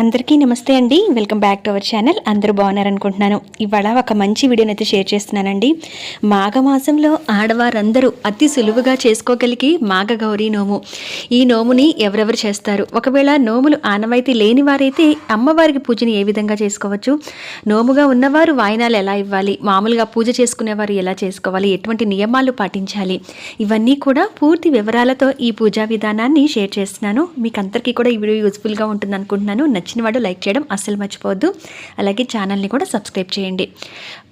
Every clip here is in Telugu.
అందరికీ నమస్తే అండి. Welcome back to our channel అందరూ బాగున్నారనుకుంటున్నాను. ఇవాళ ఒక మంచి వీడియోని అయితే షేర్ చేస్తున్నానండి. మాఘమాసంలో ఆడవారందరూ అతి సులువుగా చేసుకోగలిగి మాఘ గౌరీ నోము. ఈ నోముని ఎవరెవరు చేస్తారు? ఒకవేళ నోములు ఆనవాయితీ లేని వారైతే అమ్మవారికి పూజని ఏ విధంగా చేసుకోవచ్చు? నోముగా ఉన్నవారు వాయినాలు ఎలా ఇవ్వాలి? మామూలుగా పూజ చేసుకునేవారు ఎలా చేసుకోవాలి? ఎటువంటి నియమాలు పాటించాలి? ఇవన్నీ కూడా పూర్తి వివరాలతో ఈ పూజా విధానాన్ని షేర్ చేస్తున్నాను. మీకు అందరికీ కూడా ఈ వీడియో యూస్ఫుల్గా ఉంటుంది అనుకుంటున్నాను నచ్చిన వాడు లైక్ చేయడం అస్సలు మర్చిపోవద్దు. అలాగే ఛానల్ని కూడా సబ్స్క్రైబ్ చేయండి.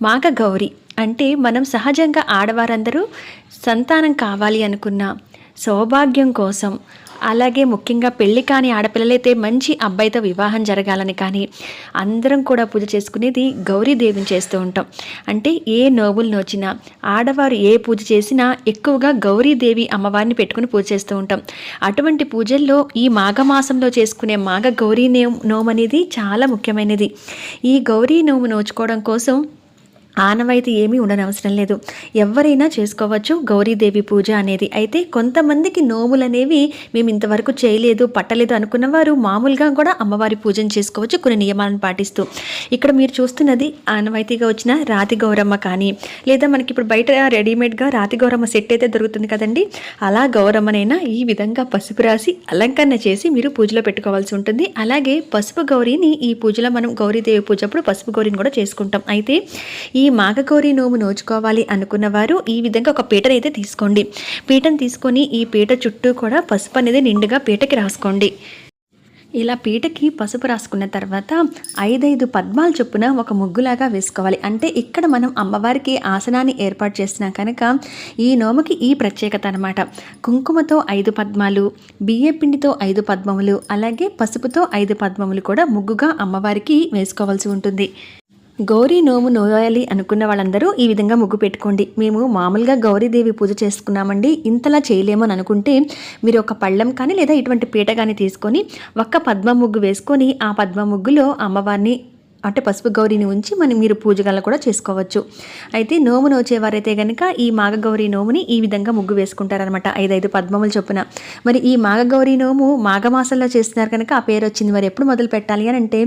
మాఘ గౌరి అంటే మనం సహజంగా ఆడవారందరూ సంతానం కావాలి అనుకున్న సౌభాగ్యం కోసం అలాగే ముఖ్యంగా పెళ్ళి కాని ఆడపిల్లలైతే మంచి అబ్బాయితో వివాహం జరగాలని కానీ అందరం కూడా పూజ చేసుకునేది గౌరీదేవిని చేస్తూ ఉంటాం. అంటే ఏ నోవులు నోచినా ఆడవారు ఏ పూజ చేసినా ఎక్కువగా గౌరీదేవి అమ్మవారిని పెట్టుకుని పూజ చేస్తూ ఉంటాం. అటువంటి పూజల్లో ఈ మాఘమాసంలో చేసుకునే మాఘ గౌరీ నోము అనేది చాలా ముఖ్యమైనది. ఈ గౌరీ నోము నోచుకోవడం కోసం ఆనవాయితీ ఏమీ ఉండనవసరం లేదు. ఎవరైనా చేసుకోవచ్చు. గౌరీదేవి పూజ అనేది అయితే కొంతమందికి నోములు అనేవి మేము ఇంతవరకు చేయలేదు పట్టలేదు అనుకున్న వారు మామూలుగా కూడా అమ్మవారి పూజను చేసుకోవచ్చు కొన్ని నియమాలను పాటిస్తూ. ఇక్కడ మీరు చూస్తున్నది ఆనవాయితీగా వచ్చిన రాతి గౌరమ్మ కానీ లేదా మనకి ఇప్పుడు బయట రెడీమేడ్గా రాతి గౌరమ్మ సెట్ అయితే దొరుకుతుంది కదండి. అలా గౌరమ్మనైనా ఈ విధంగా పసుపు రాసి అలంకరణ చేసి మీరు పూజలో పెట్టుకోవాల్సి ఉంటుంది. అలాగే పసుపు గౌరీని ఈ పూజలో మనం గౌరీదేవి పూజ అప్పుడు పసుపు గౌరీని కూడా చేసుకుంటాం. అయితే ఈ మాగకోరి నోము నోచుకోవాలి అనుకున్న వారు ఈ విధంగా ఒక పీటను అయితే తీసుకోండి. పీటను తీసుకొని ఈ పీట చుట్టూ కూడా పసుపు అనేది నిండుగా పీటకి రాసుకోండి. ఇలా పీటకి పసుపు రాసుకున్న తర్వాత ఐదైదు పద్మాలు చొప్పున ఒక ముగ్గులాగా వేసుకోవాలి. అంటే ఇక్కడ మనం అమ్మవారికి ఆసనాన్ని ఏర్పాటు చేసినా కనుక ఈ నోముకి ఈ ప్రత్యేకత అనమాట కుంకుమతో ఐదు పద్మాలు బియ్య పిండితో ఐదు పద్మములు అలాగే పసుపుతో ఐదు పద్మములు కూడా ముగ్గుగా అమ్మవారికి వేసుకోవాల్సి ఉంటుంది. గౌరీ నోము నోయాలి అనుకున్న వాళ్ళందరూ ఈ విధంగా ముగ్గు పెట్టుకోండి. మేము మామూలుగా గౌరీదేవి పూజ చేసుకున్నామండి. ఇంతలా చేయలేము అని అనుకుంటే మీరు ఒక పళ్ళెం కానీ లేదా ఇటువంటి పీట కానీ తీసుకొని ఒక్క పద్మ ముగ్గు వేసుకొని ఆ పద్మ ముగ్గులో అమ్మవారిని అంటే పసుపు గౌరీని ఉంచి మనం మీరు పూజగల కూడా చేసుకోవచ్చు. అయితే నోము నోచేవారైతే కనుక ఈ మాఘగౌరి నోముని ఈ విధంగా ముగ్గు వేసుకుంటారనమాట ఐదైదు పద్మములు చొప్పున. మరి ఈ మాఘగౌరి నోము మాఘమాసంలో చేస్తున్నారు కనుక ఆ పేరు వచ్చింది మరి ఎప్పుడు మొదలు పెట్టాలి అని అంటే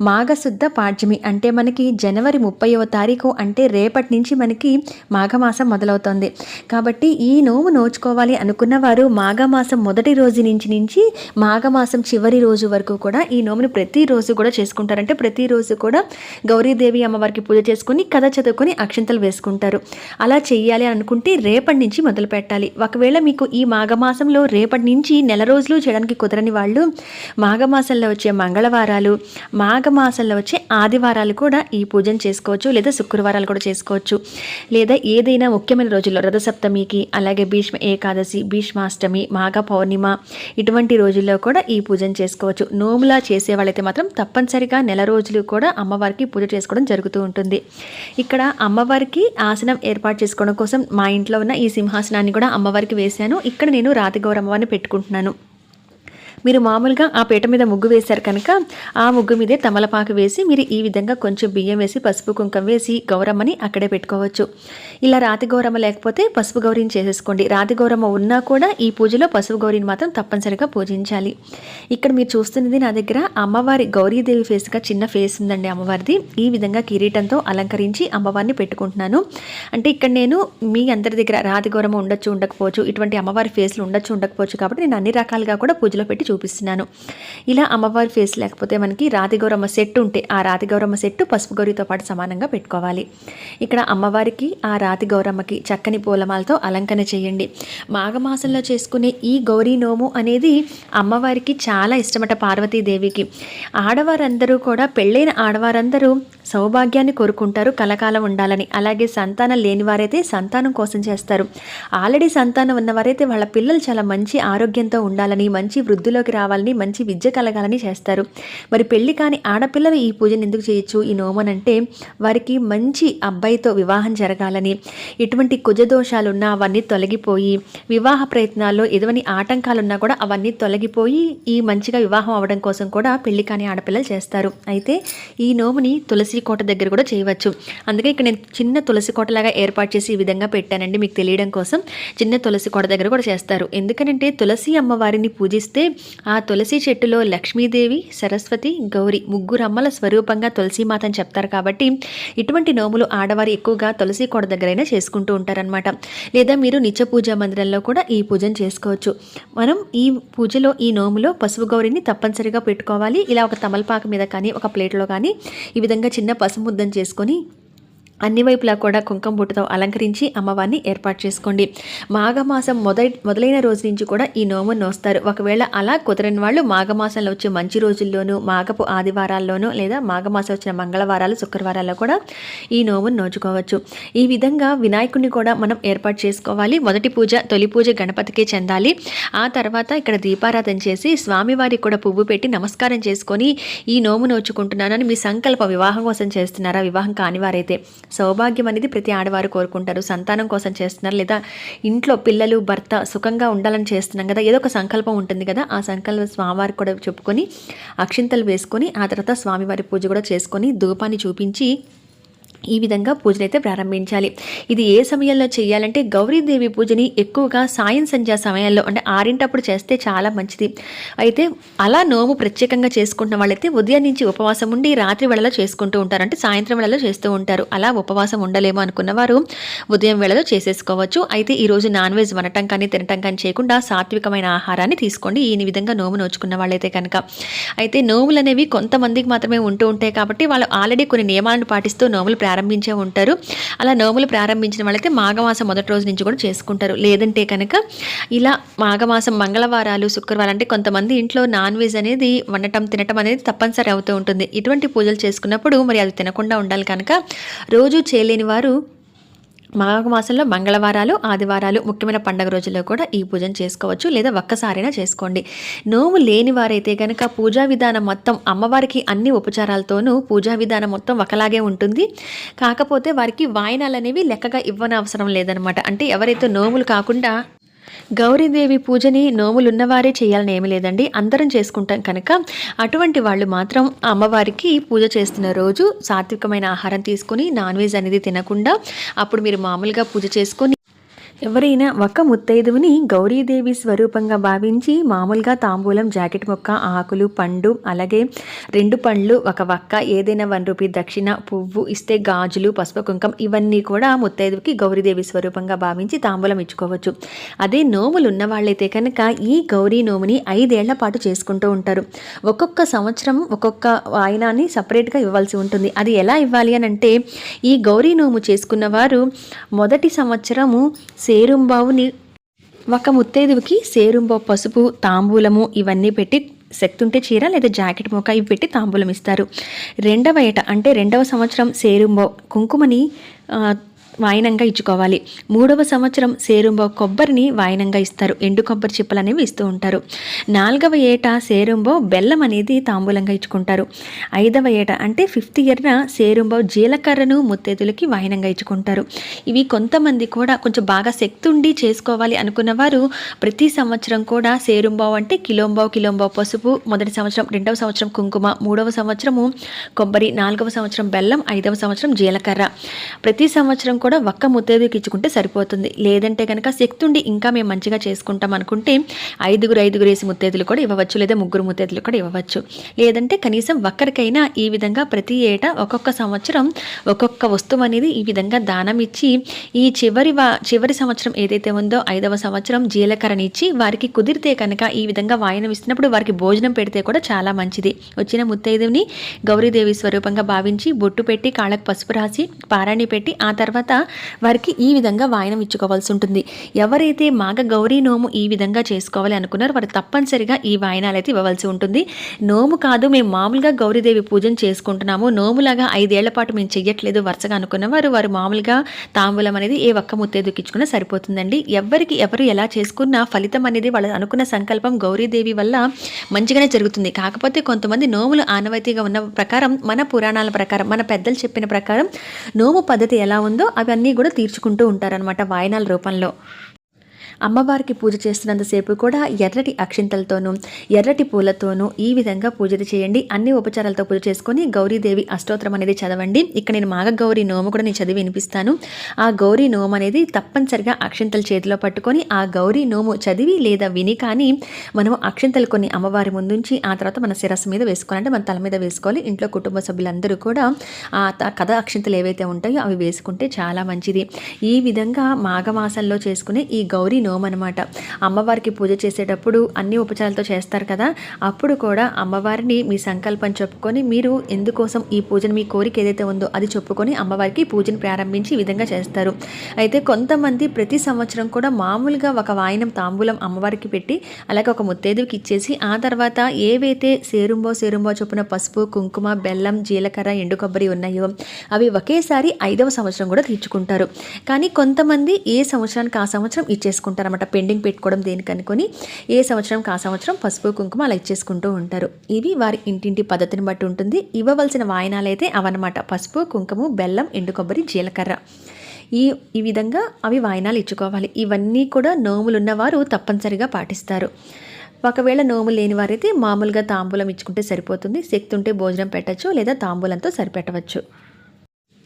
మాఘశుద్ధ పాడ్యమి. అంటే మనకి జనవరి ముప్పైవ తారీఖు అంటే రేపటి నుంచి మనకి మాఘమాసం మొదలవుతుంది. కాబట్టి ఈ నోము నోచుకోవాలి అనుకున్న వారు మాఘమాసం మొదటి రోజు నుంచి నుంచి మాఘమాసం చివరి రోజు వరకు కూడా ఈ నోముని ప్రతిరోజు కూడా చేసుకుంటారంటే ప్రతిరోజు కూడా గౌరీదేవి అమ్మవారికి పూజ చేసుకుని కథ చదువుకొని అక్షంతలు వేసుకుంటారు. అలా చెయ్యాలి అనుకుంటే రేపటి నుంచి మొదలు పెట్టాలి. ఒకవేళ మీకు ఈ మాఘమాసంలో రేపటి నుంచి నెల రోజులు చేయడానికి కుదరని వాళ్ళు మాఘమాసంలో వచ్చే మంగళవారాలు మాఘమాసంలో వచ్చే ఆదివారాలు కూడా ఈ పూజను చేసుకోవచ్చు. లేదా శుక్రవారాలు కూడా చేసుకోవచ్చు. లేదా ఏదైనా ముఖ్యమైన రోజుల్లో రథసప్తమికి అలాగే భీష్మ ఏకాదశి భీష్మాష్టమి మాఘ పౌర్ణిమ ఇటువంటి రోజుల్లో కూడా ఈ పూజను చేసుకోవచ్చు. నోములా చేసే వాళ్ళైతే మాత్రం తప్పనిసరిగా నెల రోజులు కూడా అమ్మవారికి పూజ చేసుకోవడం జరుగుతూ ఉంటుంది. ఇక్కడ అమ్మవారికి ఆసనం ఏర్పాటు చేసుకోవడం కోసం మా ఇంట్లో ఉన్న ఈ సింహాసనాన్ని కూడా అమ్మవారికి వేశాను. ఇక్కడ నేను రాతి గౌరమ్మవారిని పెట్టుకుంటున్నాను. మీరు మామూలుగా ఆ పీట మీద ముగ్గు వేశారు కనుక ఆ ముగ్గు మీదే తమలపాకు వేసి మీరు ఈ విధంగా కొంచెం బియ్యం వేసి పసుపు కుంకం వేసి గౌరమ్మని అక్కడే పెట్టుకోవచ్చు. ఇలా రాతి గౌరమ్మ లేకపోతే పసుపు గౌరిని చేసేసుకోండి. రాతి గౌరమ్మ ఉన్నా కూడా ఈ పూజలో పసుపు గౌరిని మాత్రం తప్పనిసరిగా పూజించాలి. ఇక్కడ మీరు చూస్తున్నది నా దగ్గర అమ్మవారి గౌరీదేవి ఫేస్గా చిన్న ఫేస్ ఉందండి అమ్మవారిది. ఈ విధంగా కిరీటంతో అలంకరించి అమ్మవారిని పెట్టుకుంటున్నాను. అంటే ఇక్కడ నేను మీ అందరి దగ్గర రాతి గౌరమ్మ ఉండొచ్చు ఉండకపోవచ్చు ఇటువంటి అమ్మవారి ఫేస్లు ఉండొచ్చు ఉండకపోవచ్చు కాబట్టి నేను అన్ని రకాలుగా కూడా పూజలో పెట్టి చూపిస్తున్నాను. ఇలా అమ్మవారి ఫేస్ లేకపోతే మనకి రాతి గౌరమ్మ సెట్ ఉంటే ఆ రాతి గౌరమ్మ పసుపు గౌరితో పాటు సమానంగా పెట్టుకోవాలి. ఇక్కడ అమ్మవారికి ఆ రాతి గౌరమ్మకి చక్కని పూలమాలతో అలంకరణ చేయండి. మాఘమాసంలో చేసుకునే ఈ గౌరీ నోము అనేది అమ్మవారికి చాలా ఇష్టమట పార్వతీదేవికి. ఆడవారందరూ కూడా పెళ్ళైన ఆడవారందరూ సౌభాగ్యాన్ని కోరుకుంటారు కలకాలం ఉండాలని. అలాగే సంతానం లేనివారైతే సంతానం కోసం చేస్తారు. ఆల్రెడీ సంతానం ఉన్నవారైతే వాళ్ళ పిల్లలు చాలా మంచి ఆరోగ్యంతో ఉండాలని మంచి వృద్ధిలోకి రావాలని మంచి విద్య కలగాలని చేస్తారు. మరి పెళ్ళి కాని ఆడపిల్లలు ఈ పూజను ఎందుకు చేయొచ్చు? ఈ నోమన్ అంటే వారికి మంచి అబ్బాయితో వివాహం జరగాలని. ఎటువంటి కుజదోషాలున్నా అవన్నీ తొలగిపోయి వివాహ ప్రయత్నాల్లో ఎదువని ఆటంకాలున్నా కూడా అవన్నీ తొలగిపోయి ఈ మంచిగా వివాహం అవడం కోసం కూడా పెళ్ళి కాని ఆడపిల్లలు చేస్తారు. అయితే ఈ నోముని తులసి కోట దగ్గర కూడా చేయవచ్చు. అందుకే ఇక్కడ నేను చిన్న తులసి కోటలాగా ఏర్పాటు చేసి ఈ విధంగా పెట్టానండి. మీకు తెలియడం కోసం చిన్న తులసి కోట దగ్గర కూడా చేస్తారు. ఎందుకనంటే తులసి అమ్మవారిని పూజిస్తే ఆ తులసి చెట్టులో లక్ష్మీదేవి సరస్వతి గౌరి ముగ్గురు అమ్మల స్వరూపంగా తులసీమాత అని చెప్తారు కాబట్టి ఇటువంటి నోములు ఆడవారు ఎక్కువగా తులసి కొడ దగ్గరైనా చేసుకుంటూ ఉంటారనమాట లేదా మీరు నిత్య పూజా మందిరంలో కూడా ఈ పూజను చేసుకోవచ్చు. మనం ఈ పూజలో ఈ నోములో పసుపు గౌరిని తప్పనిసరిగా పెట్టుకోవాలి. ఇలా ఒక తమలపాకు మీద కానీ ఒక ప్లేట్లో కానీ ఈ విధంగా చిన్న పసుపు ముద్దం చేసుకొని అన్ని వైపులా కూడా కుంకుమ బుట్టతో అలంకరించి అమ్మవారిని ఏర్పాటు చేసుకోండి. మాఘమాసం మొదటి మొదలైన రోజు నుంచి కూడా ఈ నోమును నోస్తారు. ఒకవేళ అలా కుదరని వాళ్ళు మాఘమాసంలో వచ్చే మంచి రోజుల్లోనూ మాఘపు ఆదివారాల్లోనూ లేదా మాఘమాసం వచ్చిన మంగళవారాలు శుక్రవారాల్లో కూడా ఈ నోమును నోచుకోవచ్చు. ఈ విధంగా వినాయకుడిని కూడా మనం ఏర్పాటు చేసుకోవాలి. మొదటి పూజ తొలి పూజ గణపతికే చెందాలి. ఆ తర్వాత ఇక్కడ దీపారాధన చేసి స్వామివారికి కూడా పువ్వు పెట్టి నమస్కారం చేసుకొని ఈ నోము నోచుకుంటున్నానని మీ సంకల్ప వివాహం కోసం చేస్తున్నారా? వివాహం కానివారైతే సౌభాగ్యం అనేది ప్రతి ఆడవారు కోరుకుంటారు. సంతానం కోసం చేస్తున్నారు లేదా ఇంట్లో పిల్లలు భర్త సుఖంగా ఉండాలని చేస్తున్నాం కదా ఏదో ఒక సంకల్పం ఉంటుంది కదా ఆ సంకల్పం స్వామివారికి కూడా చెప్పుకొని అక్షింతలు వేసుకొని ఆ తర్వాత స్వామివారి పూజ కూడా చేసుకొని ధూపాన్ని చూపించి ఈ విధంగా పూజలు అయితే ప్రారంభించాలి. ఇది ఏ సమయంలో చేయాలంటే గౌరీదేవి పూజని ఎక్కువగా సాయం సంధ్యా సమయంలో అంటే ఆరింటప్పుడు చేస్తే చాలా మంచిది. అయితే అలా నోము ప్రత్యేకంగా చేసుకుంటున్న వాళ్ళైతే ఉదయం నుంచి ఉపవాసం ఉండి రాత్రి వేళలో చేసుకుంటూ ఉంటారు. అంటే సాయంత్రం వేళలో చేస్తూ ఉంటారు. అలా ఉపవాసం ఉండలేమో అనుకున్నవారు ఉదయం వేళలో చేసేసుకోవచ్చు. అయితే ఈరోజు నాన్ వెజ్ వనటం కానీ తినటం కానీ చేయకుండా సాత్వికమైన ఆహారాన్ని తీసుకోండి. ఈ విధంగా నోము నోచుకున్న వాళ్ళైతే కనుక. అయితే నోములు అనేవి కొంతమందికి మాత్రమే ఉంటూ ఉంటాయి కాబట్టి వాళ్ళు ఆల్రెడీ కొన్ని నియమాలను పాటిస్తూ నోములు ప్రారంభించే ఉంటారు. అలా నోములు ప్రారంభించిన వాళ్ళైతే మాఘమాసం మొదటి రోజు నుంచి కూడా చేసుకుంటారు. లేదంటే కనుక ఇలా మాఘమాసం మంగళవారాలు శుక్రవారం అంటే కొంతమంది ఇంట్లో నాన్ వెజ్ అనేది వండటం తినటం అనేది తప్పనిసరి అవుతూ ఉంటుంది. ఇటువంటి పూజలు చేసుకున్నప్పుడు మరి అది తినకుండా ఉండాలి కనుక రోజు చేయలేని వారు మాఘమాసంలో మంగళవారాలు ఆదివారాలు ముఖ్యమైన పండగ రోజుల్లో కూడా ఈ పూజను చేసుకోవచ్చు లేదా ఒక్కసారైనా చేసుకోండి. నోము లేని వారైతే కనుక పూజా విధానం మొత్తం అమ్మవారికి అన్ని ఉపచారాలతోనూ పూజా విధానం మొత్తం ఒకలాగే ఉంటుంది. కాకపోతే వారికి వాయినాలు అనేవి లెక్కగా ఇవ్వనవసరం లేదనమాట. అంటే ఎవరైతే నోములు కాకుండా గౌరీదేవి పూజని నోములున్నవారే చేయాలని ఏమీ లేదండి. అందరం చేసుకుంటాం కనుక అటువంటి వాళ్ళు మాత్రం అమ్మవారికి పూజ చేస్తున్న రోజు సాత్వికమైన ఆహారం తీసుకుని నాన్ వెజ్ అనేది తినకుండా అప్పుడు మీరు మామూలుగా పూజ చేసుకొని ఎవరైనా ఒక్క ముత్తైదువుని గౌరీదేవి స్వరూపంగా భావించి మామూలుగా తాంబూలం జాకెట్ మొక్క ఆకులు పండు అలాగే రెండు పండ్లు ఒక వక్క ఏదైనా వన్ రూపీ దక్షిణ పువ్వు ఇస్తే గాజులు పసుపు కుంకం ఇవన్నీ కూడా ముత్తైదువుకి గౌరీదేవి స్వరూపంగా భావించి తాంబూలం ఇచ్చుకోవచ్చు. అదే నోములు ఉన్న వాళ్ళైతే కనుక ఈ గౌరీ నోముని ఐదేళ్ళ పాటు చేసుకుంటూ ఉంటారు. ఒక్కొక్క సంవత్సరం ఒక్కొక్క వాయినాన్ని సపరేట్గా ఇవ్వాల్సి ఉంటుంది. అది ఎలా ఇవ్వాలి అని అంటే ఈ గౌరీ నోము చేసుకున్న వారు మొదటి సంవత్సరము సేరుంబావుని ఒక ముత్తైదువుకి సేరుంబావు పసుపు తాంబూలము ఇవన్నీ పెట్టి శక్తుంటే చీర లేదా జాకెట్ మొక్క ఇవి పెట్టి తాంబూలం ఇస్తారు. రెండవ ఏట అంటే రెండవ సంవత్సరం సేరుంబావు కుంకుమని వాయినంగా ఇచ్చుకోవాలి. మూడవ సంవత్సరం సేరుంబో కొబ్బరిని వాయినంగా ఇస్తారు. ఎండు కొబ్బరి చిప్పలు అనేవి ఇస్తూ ఉంటారు. నాలుగవ ఏట సేరుంబో బెల్లం అనేది తాంబూలంగా ఇచ్చుకుంటారు. ఐదవ ఏట అంటే ఫిఫ్త్ ఇయర్న సేరుంబో జీలకర్రను ముత్తేదులకి వాయినంగా ఇచ్చుకుంటారు. ఇవి కొంతమంది కూడా కొంచెం బాగా శక్తి ఉండి చేసుకోవాలి అనుకున్న వారు ప్రతి సంవత్సరం కూడా సేరుంబావు అంటే కిలోంబావు కిలోంబావు పసుపు మొదటి సంవత్సరం రెండవ సంవత్సరం కుంకుమ మూడవ సంవత్సరము కొబ్బరి నాలుగవ సంవత్సరం బెల్లం ఐదవ సంవత్సరం జీలకర్ర. ప్రతి సంవత్సరం కూడా కూడా ఒక్క ముత్తైదుకి ఇచ్చుకుంటే సరిపోతుంది. లేదంటే కనుక శక్తి ఉండి ఇంకా మేము మంచిగా చేసుకుంటాం అనుకుంటే ఐదుగురు ఐదుగురు వేసి ముత్తేదులు కూడా ఇవ్వవచ్చు లేదా ముగ్గురు ముత్తేదులు కూడా ఇవ్వవచ్చు. లేదంటే కనీసం ఒక్కరికైనా ఈ విధంగా ప్రతి ఏటా ఒక్కొక్క సంవత్సరం ఒక్కొక్క వస్తువు అనేది ఈ విధంగా దానం ఇచ్చి ఈ చివరి వా చివరి సంవత్సరం ఏదైతే ఉందో ఐదవ సంవత్సరం జీలకర్రని ఇచ్చి వారికి కుదిరితే కనుక ఈ విధంగా వాయనం ఇస్తున్నప్పుడు వారికి భోజనం పెడితే కూడా చాలా మంచిది. వచ్చిన ముత్తైదుని గౌరీదేవి స్వరూపంగా భావించి బొట్టు పెట్టి కాళ్ళకు పసుపు రాసి పారాణి పెట్టి ఆ తర్వాత వారికి ఈ విధంగా వాయనం ఇచ్చుకోవాల్సి ఉంటుంది. ఎవరైతే మాగ గౌరీ నోము ఈ విధంగా చేసుకోవాలి అనుకున్నారో వారు తప్పనిసరిగా ఈ వాయనాలు అయితే ఇవ్వవలసి ఉంటుంది. నోము కాదు మేము మామూలుగా గౌరీదేవి పూజను చేసుకుంటున్నాము. నోములాగా ఐదేళ్ళ పాటు మేము చెయ్యట్లేదు వరుసగా అనుకున్న వారు వారు మామూలుగా తాంబూలం అనేది ఏ ఒక్క ముత్తేదుకి ఇచ్చుకున్నా సరిపోతుందండి. ఎవరికి ఎవరు ఎలా చేసుకున్నా ఫలితం అనేది వాళ్ళు అనుకున్న సంకల్పం గౌరీదేవి వల్ల మంచిగానే జరుగుతుంది. కాకపోతే కొంతమంది నోములు ఆనవాయితీగా ఉన్న ప్రకారం మన పురాణాల ప్రకారం మన పెద్దలు చెప్పిన ప్రకారం నోము పద్ధతి ఎలా ఉందో అవన్నీ కూడా తీర్చుకుంటూ ఉంటారనమాట వాయనాల రూపంలో. అమ్మవారికి పూజ చేస్తున్నంతసేపు కూడా ఎర్రటి అక్షింతలతోనూ ఎర్రటి పూలతోనూ ఈ విధంగా పూజలు చేయండి. అన్ని ఉపచారాలతో పూజ చేసుకొని గౌరీదేవి అష్టోత్తరం అనేది చదవండి. ఇక్కడ నేను మాగ గౌరీ నోము కూడా నేను చదివి వినిపిస్తాను. ఆ గౌరీ నోము అనేది తప్పనిసరిగా అక్షింతలు చేతిలో పట్టుకొని ఆ గౌరీ నోము చదివి లేదా విని కానీ మనం అక్షింతలు కొన్ని అమ్మవారి ముందుంచి ఆ తర్వాత మన శిరస్సు మీద వేసుకోవాలంటే మన తల మీద వేసుకోవాలి. ఇంట్లో కుటుంబ సభ్యులందరూ కూడా ఆ కథ అక్షింతలు ఏవైతే ఉంటాయో అవి వేసుకుంటే చాలా మంచిది. ఈ విధంగా మాఘమాసంలో చేసుకునే ఈ గౌరీ అనమాట అమ్మవారికి పూజ చేసేటప్పుడు అన్ని ఉపచారాలతో చేస్తారు కదా అప్పుడు కూడా అమ్మవారిని మీ సంకల్పం చెప్పుకొని మీరు ఎందుకోసం ఈ పూజను మీ కోరిక ఏదైతే ఉందో అది చెప్పుకొని అమ్మవారికి పూజను ప్రారంభించి ఈ విధంగా చేస్తారు. అయితే కొంతమంది ప్రతి సంవత్సరం కూడా మామూలుగా ఒక వాయినం తాంబూలం అమ్మవారికి పెట్టి అలాగే ఒక ముత్తైదువుకి ఇచ్చేసి ఆ తర్వాత ఏవైతే సేరుంబో సేరుంబో చొప్పున పసుపు కుంకుమ బెల్లం జీలకర్ర ఎండు కొబ్బరి ఉన్నాయో అవి ఒకేసారి ఐదవ సంవత్సరం కూడా తీర్చుకుంటారు. కానీ కొంతమంది ఏ సంవత్సరానికి ఆ సంవత్సరం ఇచ్చేసుకుంటారు? అనమాట పెండింగ్ పెట్టుకోవడం దేనికి అనుకొని ఏ సంవత్సరంకి ఆ సంవత్సరం పసుపు కుంకుమ అలా ఇచ్చేసుకుంటూ ఉంటారు. ఇవి వారి ఇంటింటి పద్ధతిని బట్టి ఉంటుంది. ఇవ్వవలసిన వాయనాలు అయితే అవన్నమాట. పసుపు కుంకుమ బెల్లం ఎండు కొబ్బరి జీలకర్ర. ఈ ఈ విధంగా అవి వాయినాలు ఇచ్చుకోవాలి. ఇవన్నీ కూడా నోములు ఉన్నవారు తప్పనిసరిగా పాటిస్తారు. ఒకవేళ నోము లేని వారైతే మామూలుగా తాంబూలం ఇచ్చుకుంటే సరిపోతుంది. శక్తి ఉంటే భోజనం పెట్టచ్చు లేదా తాంబూలంతో సరిపెట్టవచ్చు.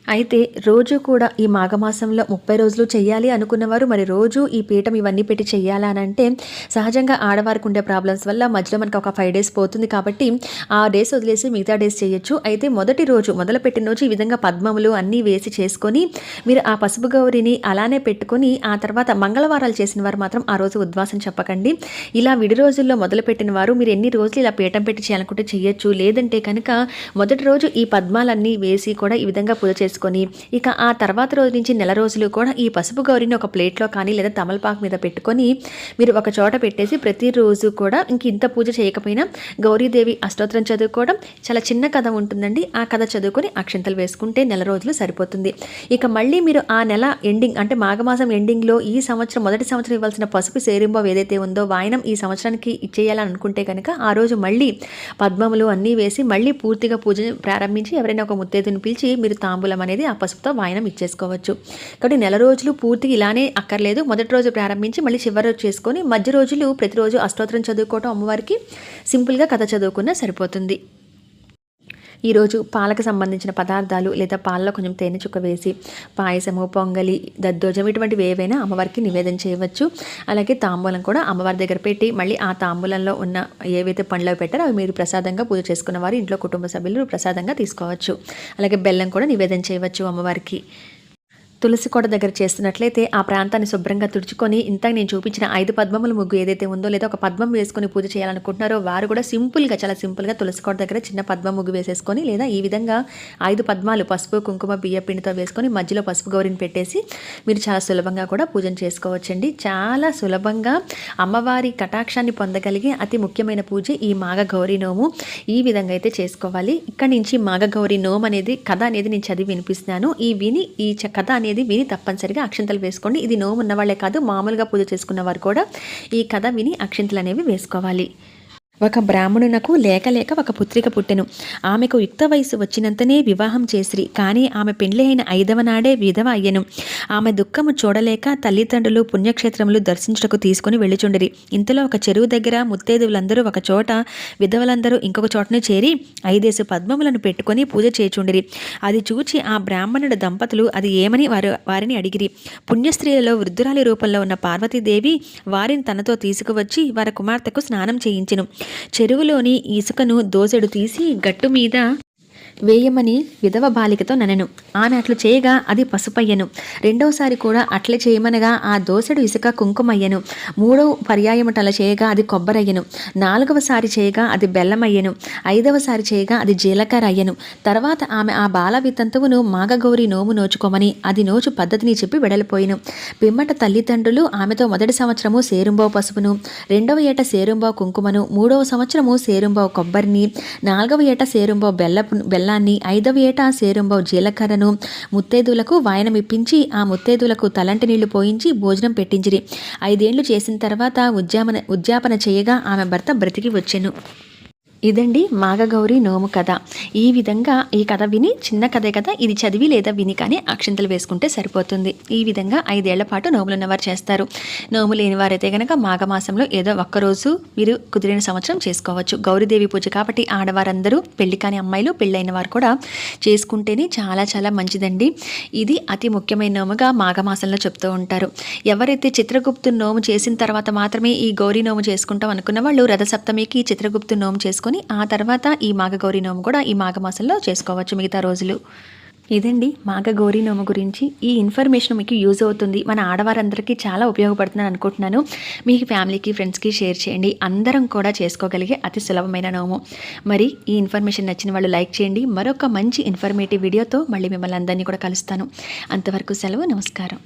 అయితే రోజు కూడా ఈ మాఘమాసంలో ముప్పై రోజులు చేయాలి అనుకున్నవారు మరి రోజు ఈ పీఠం ఇవన్నీ పెట్టి చేయాలనంటే అంటే సహజంగా ఆడవారికి ఉండే ప్రాబ్లమ్స్ వల్ల మధ్యలో మనకు ఒక ఫైవ్ డేస్ పోతుంది కాబట్టి ఆ డేస్ వదిలేసి మిగతా డేస్ చేయొచ్చు అయితే మొదటి రోజు మొదలుపెట్టిన రోజు ఈ విధంగా పద్మములు అన్నీ వేసి చేసుకొని మీరు ఆ పసుపు గౌరిని అలానే పెట్టుకొని ఆ తర్వాత మంగళవారాలు చేసిన వారు మాత్రం ఆ రోజు ఉద్వాసం చెప్పకండి. ఇలా విడి రోజుల్లో మొదలుపెట్టిన వారు మీరు ఎన్ని రోజులు ఇలా పీఠం పెట్టి చేయాలనుకుంటే చేయొచ్చు లేదంటే కనుక మొదటి రోజు ఈ పద్మాలన్నీ వేసి కూడా ఈ విధంగా పూజ చేసుకొని ఇక ఆ తర్వాత రోజు నుంచి నెల రోజులు కూడా ఈ పసుపు గౌరిని ఒక ప్లేట్లో కానీ లేదా తమలపాకు మీద పెట్టుకొని మీరు ఒక చోట పెట్టేసి ప్రతిరోజు కూడా ఇంక ఇంత పూజ చేయకపోయినా గౌరీదేవి అష్టోత్తరం చదువుకోవడం చాలా చిన్న కథ ఉంటుందండి. ఆ కథ చదువుకొని అక్షంతలు వేసుకుంటే నెల రోజులు సరిపోతుంది. ఇక మళ్ళీ మీరు ఆ నెల ఎండింగ్ అంటే మాఘమాసం ఎండింగ్లో ఈ సంవత్సరం మొదటి సంవత్సరం ఇవ్వాల్సిన పసుపు సేరింబో ఏదైతే ఉందో వాయనం ఈ సంవత్సరానికి ఇచ్చేయాలని అనుకుంటే కనుక ఆ రోజు మళ్ళీ పద్మములు అన్నీ వేసి మళ్ళీ పూర్తిగా పూజ ప్రారంభించి ఎవరైనా ఒక ముత్తేదుని పిలిచి మీరు తాంబూలం అనేది ఆ పసుపుతో వాయనం ఇచ్చేసుకోవచ్చు. కాబట్టి నెల రోజులు పూర్తిగా ఇలానే అక్కర్లేదు. మొదటి రోజు ప్రారంభించి మళ్ళీ చివరి రోజు చేసుకొని మధ్య రోజులు ప్రతిరోజు అష్టోత్తరం చదువుకోవటం అమ్మవారికి సింపుల్గా కథ చదువుకున్నా సరిపోతుంది. ఈరోజు పాలకు సంబంధించిన పదార్థాలు లేదా పాలలో కొంచెం తేనె చుక్క వేసి పాయసము పొంగలి దద్దోజం ఇటువంటివి ఏవైనా అమ్మవారికి నివేదన చేయవచ్చు. అలాగే తాంబూలం కూడా అమ్మవారి దగ్గర పెట్టి మళ్ళీ ఆ తాంబూలంలో ఉన్న ఏవైతే పండ్లు పెట్టారో అవి మీరు ప్రసాదంగా పూజ చేసుకున్న వారు ఇంట్లో కుటుంబ సభ్యులు ప్రసాదంగా తీసుకోవచ్చు. అలాగే బెల్లం కూడా నివేదన చేయవచ్చు అమ్మవారికి. తులసి కోట దగ్గర చేస్తున్నట్లయితే ఆ ప్రాంతాన్ని శుభ్రంగా తుడుచుకొని ఇంతకు నేను చూపించిన ఐదు పద్మముల ముగ్గు ఏదైతే ఉందో లేదా ఒక పద్మం వేసుకొని పూజ చేయాలనుకుంటున్నారో వారు కూడా సింపుల్గా చాలా సింపుల్గా తులసి కోట దగ్గర చిన్న పద్మ ముగ్గు వేసేసుకొని లేదా ఈ విధంగా ఐదు పద్మాలు పసుపు కుంకుమ బియ్య పిండితో వేసుకొని మధ్యలో పసుపు గౌరిని పెట్టేసి మీరు చాలా సులభంగా కూడా పూజను చేసుకోవచ్చండి. చాలా సులభంగా అమ్మవారి కటాక్షాన్ని పొందగలిగే అతి ముఖ్యమైన పూజ ఈ మాగ గౌరీ నోము. ఈ విధంగా అయితే చేసుకోవాలి. ఇక్కడి నుంచి మాగ గౌరీ నోము అనేది కథ అనేది నేను చదివి వినిపిస్తున్నాను. ఈ విని ఈ చ- కథ అనేది విని తప్పనిసరిగా అక్షంతలు వేసుకోండి. ఇది నోము ఉన్న వాళ్ళే కాదు మామూలుగా పూజ చేసుకున్న వారు కూడా ఈ కథ విని అక్షంతలు అనేవి వేసుకోవాలి. ఒక బ్రాహ్మణునకు లేక లేక ఒక పుత్రిక పుట్టెను. ఆమెకు యుక్త వయసు వచ్చినంతనే వివాహం చేసిరి. కానీ ఆమె పెండ్లి అయిన ఐదవ నాడే విధవ అయ్యను. ఆమె దుఃఖము చూడలేక తల్లిదండ్రులు పుణ్యక్షేత్రములు దర్శించుటకు తీసుకుని వెళ్ళిచుండిరి. ఇంతలో ఒక చెరువు దగ్గర ముత్తేదువులందరూ ఒక చోట విధవలందరూ ఇంకొక చోటనే చేరి ఐదేసు పద్మములను పెట్టుకొని పూజ చేచుండిరి అది చూచి ఆ బ్రాహ్మణుడు దంపతులు అది ఏమని వారు వారిని అడిగిరి. పుణ్యస్త్రీలలో వృద్ధురాలి రూపంలో ఉన్న పార్వతీదేవి వారిని తనతో తీసుకువచ్చి వారి కుమార్తెకు స్నానం చేయించెను. చెరువులోని ఇసుకను దోసెడు తీసి గట్టు మీద వేయమని విధవ బాలికతో ననెను. ఆమె అట్లు చేయగా అది పసుపయ్యను. రెండవసారి కూడా అట్లే చేయమనగా ఆ దోసెడు ఇసుక కుంకుమయ్యను. మూడవ పర్యాయముటల చేయగా అది కొబ్బరయ్యను. నాలుగవసారి చేయగా అది బెల్లమయ్యను. ఐదవసారి చేయగా అది జీలకర్ర అయ్యను తర్వాత ఆమె ఆ బాల వితంతువును మాగగౌరి నోము నోచుకోమని అది నోచు పద్ధతిని చెప్పి వెడలిపోయిను. పిమ్మట తల్లిదండ్రులు ఆమెతో మొదటి సంవత్సరము సేరుంబో పసుపును రెండవ ఏట సేరుంబో కుంకుమను మూడవ సంవత్సరము సేరుంబో కొబ్బరిని నాలుగవ ఏట సేరుంబో బెల్లపు బెల్లాన్ని ఐదవ ఏటా సేరుంబో జీలకర్రను ముత్తేదులకు వాయనమిప్పించి ఆ ముత్తేదులకు తలంటి నీళ్ళు పోయించి భోజనం పెట్టించిరి. ఐదేళ్ళు చేసిన తర్వాత ఉద్యాపన ఉద్యాపన చేయగా ఆమె భర్త బ్రతికి వచ్చెను. ఇదండి మాగగౌరి నోము కథ. ఈ విధంగా ఈ కథ విని చిన్న కథే కదా ఇది చదివి లేదా విని కానీ అక్షింతలు వేసుకుంటే సరిపోతుంది. ఈ విధంగా ఐదేళ్ళ పాటు నోములు ఉన్నవారు చేస్తారు. నోము లేని వారైతే కనుక మాఘమాసంలో ఏదో ఒక్కరోజు మీరు కుదిరిన సంవత్సరం చేసుకోవచ్చు. గౌరీదేవి పూజ కాబట్టి ఆడవారందరూ పెళ్ళి కాని అమ్మాయిలు పెళ్ళైన వారు కూడా చేసుకుంటేనే చాలా చాలా మంచిదండి. ఇది అతి ముఖ్యమైన నోముగా మాఘమాసంలో చెప్తూ ఉంటారు. ఎవరైతే చిత్రగుప్తు నోము చేసిన తర్వాత మాత్రమే ఈ గౌరీ నోము చేసుకుంటాం అనుకున్న వాళ్ళు రథసప్తమికి చిత్రగుప్తు నోము చేసుకొని ఆ తర్వాత ఈ మాఘగౌరి నోము కూడా ఈ మాఘమాసంలో చేసుకోవచ్చు మిగతా రోజులు. ఇదండి మాఘగౌరి నోము గురించి. ఈ ఇన్ఫర్మేషన్ మీకు యూజ్ అవుతుంది. మన ఆడవారందరికీ చాలా ఉపయోగపడుతుందని అనుకుంటున్నాను. మీ ఫ్యామిలీకి ఫ్రెండ్స్కి షేర్ చేయండి. అందరం కూడా చేసుకోగలిగే అతి సులభమైన నోము. మరి ఈ ఇన్ఫర్మేషన్ నచ్చిన వాళ్ళు లైక్ చేయండి. మరొక మంచి ఇన్ఫర్మేటివ్ వీడియోతో మళ్ళీ మిమ్మల్ని అందరినీ కూడా కలుస్తాను. అంతవరకు సెలవు నమస్కారం.